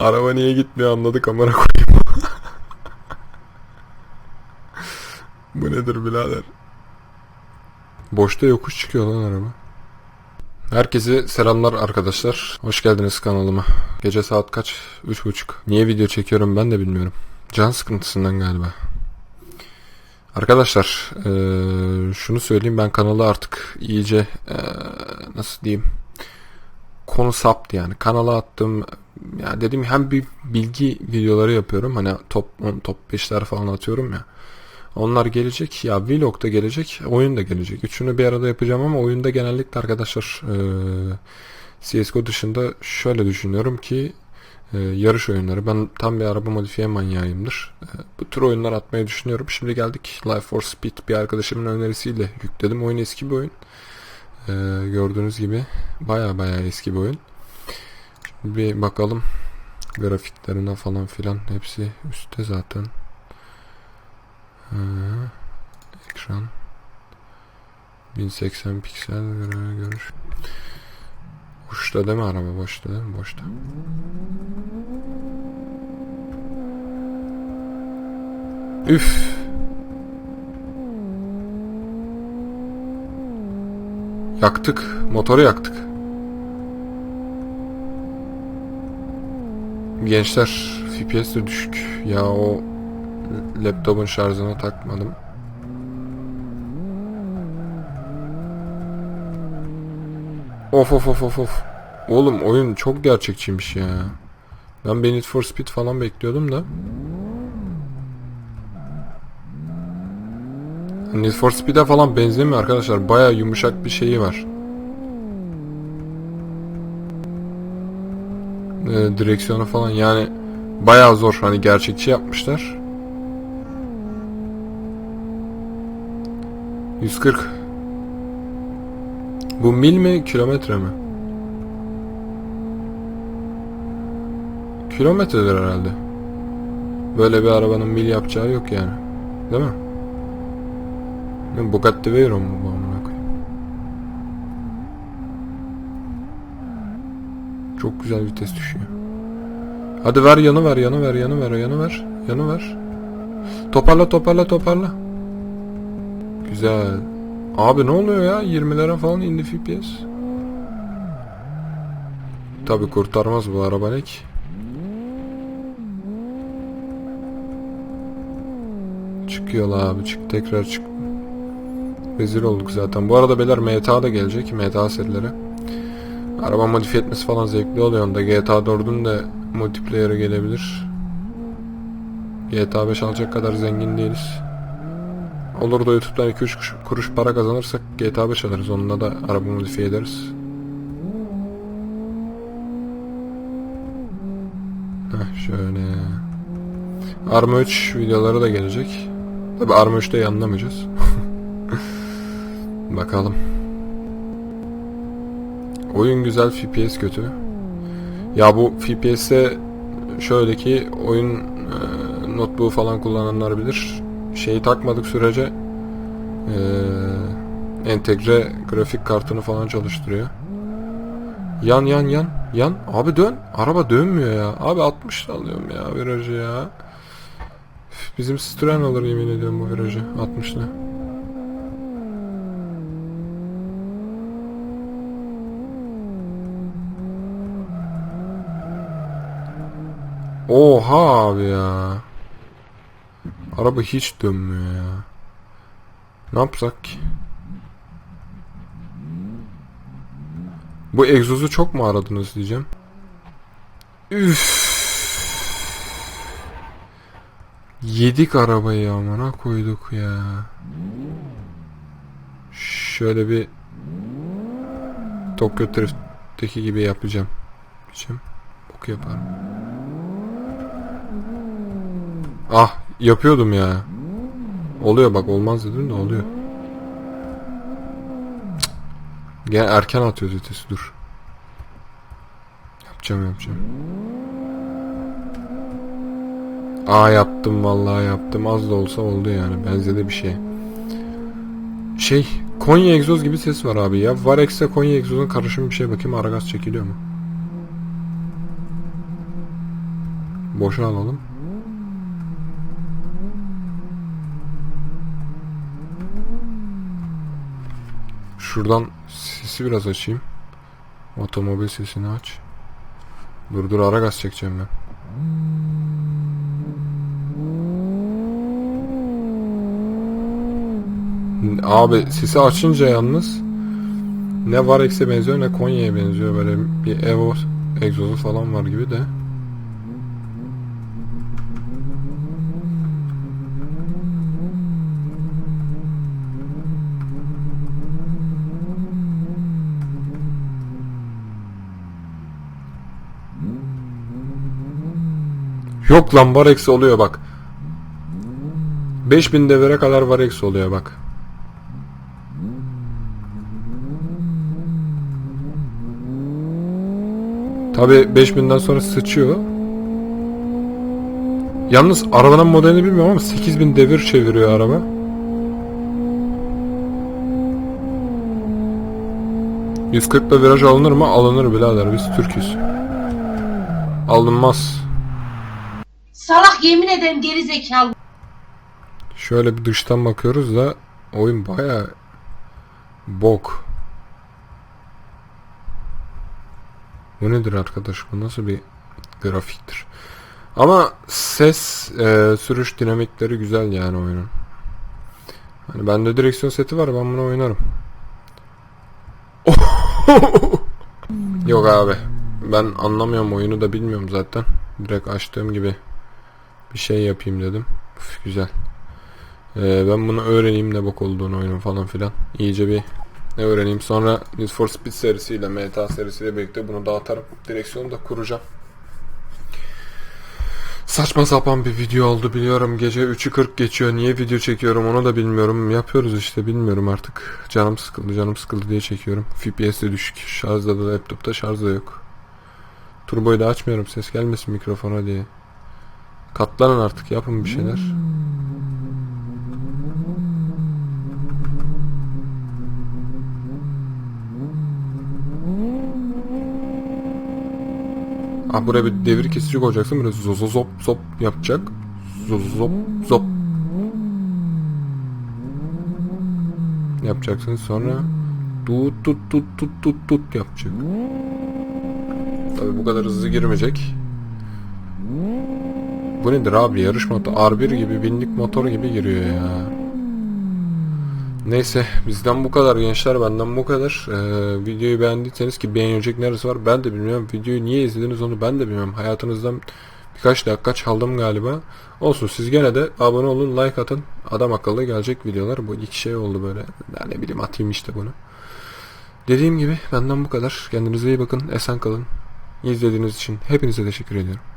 Araba niye gitmiyor anladık amına koyayım. Bu nedir birader? Boşta yokuş çıkıyor lan araba. Herkese selamlar arkadaşlar. Hoş geldiniz kanalıma. Gece saat kaç? Üç buçuk. Niye video çekiyorum ben de bilmiyorum. Can sıkıntısından galiba. Arkadaşlar eee, şunu söyleyeyim ben kanalı artık iyice eee, nasıl diyeyim konu saptı yani. Kanala attığım ya dediğim hem bir bilgi videoları yapıyorum. Hani top 10 top 5'ler falan atıyorum ya. Onlar gelecek. Ya vlog da gelecek. Oyun da gelecek. Üçünü bir arada yapacağım ama oyunda genellikle arkadaşlar eee CSGO dışında şöyle düşünüyorum ki eee, yarış oyunları. Ben tam bir araba modifiye manyağıyımdır. Eee, bu tür oyunlar atmayı düşünüyorum. Şimdi geldik Life for Speed bir arkadaşımın önerisiyle yükledim. Oyun eski bir oyun. Eee, gördüğünüz gibi baya baya eski bir oyun. Bir bakalım grafiklerine falan filan hepsi üstte zaten. Hı, ekran 1080 piksel göre görüş. Boşta değil mi araba? Boşta değil mi? Boşta. Üf. Yaktık. Motoru yaktık. Gençler FPS de düşük. Ya o laptopun şarjına takmadım. Of of of of of. Oğlum oyun çok gerçekçiymiş ya. Ben Need for Speed falan bekliyordum da. Need for Speed'e falan benzemiyor arkadaşlar. Baya yumuşak bir şeyi var. Ee, direksiyonu falan yani baya zor. Hani gerçekçi yapmışlar. 140. Bu mil mi kilometre mi? Kilometredir herhalde. Böyle bir arabanın mil yapacağı yok yani. Değil mi? Bugatti Veyron mu bu amına koyayım? Çok güzel vites düşüyor. Hadi ver yanı ver yanı ver yanı ver yanı ver yanı ver. Toparla toparla toparla. Güzel. Abi ne oluyor ya? 20'lere falan indi FPS. Tabi kurtarmaz bu araba ne ki? Çıkıyor abi çık tekrar çık. Rezil olduk zaten. Bu arada beyler MTA da gelecek. MTA serileri. Araba modifiye etmesi falan zevkli oluyor onda. GTA 4'ün de multiplayer'ı gelebilir. GTA 5 alacak kadar zengin değiliz. Olur da YouTube'dan 2-3 kuruş, kuruş para kazanırsak GTA 5 alırız. Onunla da araba modifiye ederiz. Heh, şöyle. Arma 3 videoları da gelecek. Tabi Arma 3'te yanlamayacağız. Bakalım. Oyun güzel, FPS kötü. Ya bu FPS'e şöyle ki oyun e, notebook falan kullananlar bilir. Şeyi takmadık sürece e, entegre grafik kartını falan çalıştırıyor. Yan yan yan yan. Abi dön. Araba dönmüyor ya. Abi 60 alıyorum ya virajı ya. Bizim Citroen alır yemin ediyorum bu virajı 60'lı. Oha abi ya. Araba hiç dönmüyor ya. Ne yapsak ki? Bu egzozu çok mu aradınız diyeceğim. Üf. Yedik arabayı amına koyduk ya. Şöyle bir Tokyo Drift'teki gibi yapacağım. Diyeceğim. Bok yaparım. Ah yapıyordum ya. Oluyor bak olmaz dedim de oluyor. Gene erken atıyor vitesi dur. Yapacağım yapacağım. Aa yaptım vallahi yaptım. Az da olsa oldu yani. Benzedi bir şey. Şey Konya egzoz gibi ses var abi ya. Varex'e Konya egzozun karışımı bir şey bakayım ara gaz çekiliyor mu? Boşa alalım. Şuradan sesi biraz açayım. Otomobil sesini aç. Dur dur ara gaz çekeceğim ben. Abi sesi açınca yalnız ne Varex'e benziyor ne Konya'ya benziyor böyle bir Evo egzozu falan var gibi de. Yok lan Varex oluyor bak. 5000 devire kadar Varex oluyor bak. Tabi 5000'den sonra sıçıyor. Yalnız arabanın modelini bilmiyorum ama 8000 devir çeviriyor araba. ...140'la viraj alınır mı? Alınır birader biz Türk'üz. Alınmaz. Salak yemin ederim geri zekalı. Şöyle bir dıştan bakıyoruz da oyun baya bok. Bu nedir arkadaş? Bu nasıl bir grafiktir? Ama ses, e, sürüş dinamikleri güzel yani oyunun. Hani bende direksiyon seti var ben bunu oynarım. Yok abi. Ben anlamıyorum oyunu da bilmiyorum zaten. Direkt açtığım gibi bir şey yapayım dedim. Üf, güzel. Ee, ben bunu öğreneyim ne bok olduğunu oyunun falan filan. İyice bir ne öğreneyim. Sonra Need for Speed serisiyle, MTA serisiyle birlikte bunu dağıtarım. Direksiyonu da kuracağım. Saçma sapan bir video oldu biliyorum. Gece 3'ü 40 geçiyor. Niye video çekiyorum onu da bilmiyorum. Yapıyoruz işte bilmiyorum artık. Canım sıkıldı canım sıkıldı diye çekiyorum. FPS de düşük. Şarjda da laptopta şarj da yok. Turboyu da açmıyorum ses gelmesin mikrofona diye. Katlanın artık yapın bir şeyler. Ah buraya bir devir kesici koyacaksın. Böyle zozo zop zop yapacak. Zozo zop zop. Yapacaksın sonra tut tut tut tut tut tut yapacak. Tabi bu kadar hızlı girmeyecek. Bu nedir abi yarış motoru R1 gibi binlik motor gibi giriyor ya. Neyse bizden bu kadar gençler benden bu kadar. Ee, videoyu beğendiyseniz ki beğenecek neresi var ben de bilmiyorum. Videoyu niye izlediniz onu ben de bilmiyorum. Hayatınızdan birkaç dakika çaldım galiba. Olsun siz gene de abone olun like atın. Adam akıllı gelecek videolar. Bu iki şey oldu böyle. Ya ne bileyim atayım işte bunu. Dediğim gibi benden bu kadar. Kendinize iyi bakın. Esen kalın. İzlediğiniz için hepinize teşekkür ediyorum.